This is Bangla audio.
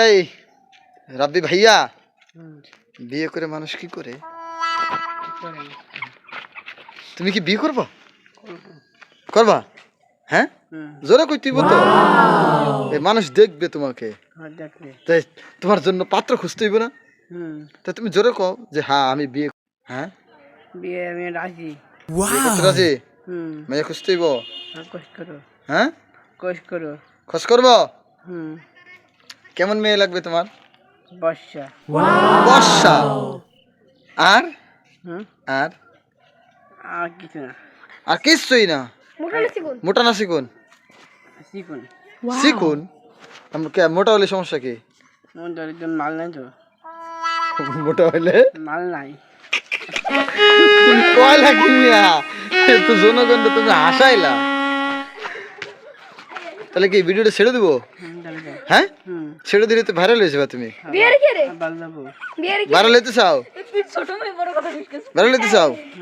এই রাব্বি ভাইয়া বিয়ে করে মানুষ কি করে? তুমি কি বিয়ে করবা? করবা। হ্যাঁ? জোরে কই তুই তো। এই মানুষ দেখবে তোমাকে। দেখলে তাই তোমার জন্য পাত্র খুঁজতে হইব না? হুম। তা তুমি জোরে কও যে হ্যাঁ আমি বিয়ে হ্যাঁ? বিয়ে আমি রাজি। রাজি? হুম। মেয়ে খুঁজতে হইব? আর কোশ করো। হ্যাঁ? করো। খোঁজ করব? হুম। কেমন মেয়ে লাগবে তোমার? বর্ষা। বর্ষা। আর? আর? আর কিছু না। আর কিচ্ছুই না? মোটা না শিখুন আমরা মোটা হলে সমস্যা কি? মাল নাই তো। মোটা হলে? মাল নাই। তুমি কয়লা কিনিয়া? তো জনগণ তুমি হাসাইলা। তাহলে কি ভিডিওটা ছেড়ে দেবো? যাও। হ্যাঁ? ছেড়ে দিলে তো ভাইরাল হয়েছে তুমি? বিয়ের কি ভাইরাল হতে চাও? ছোট মেয়ে বড় কথা জিজ্ঞেস ভাইরাল হতে চাও? হুম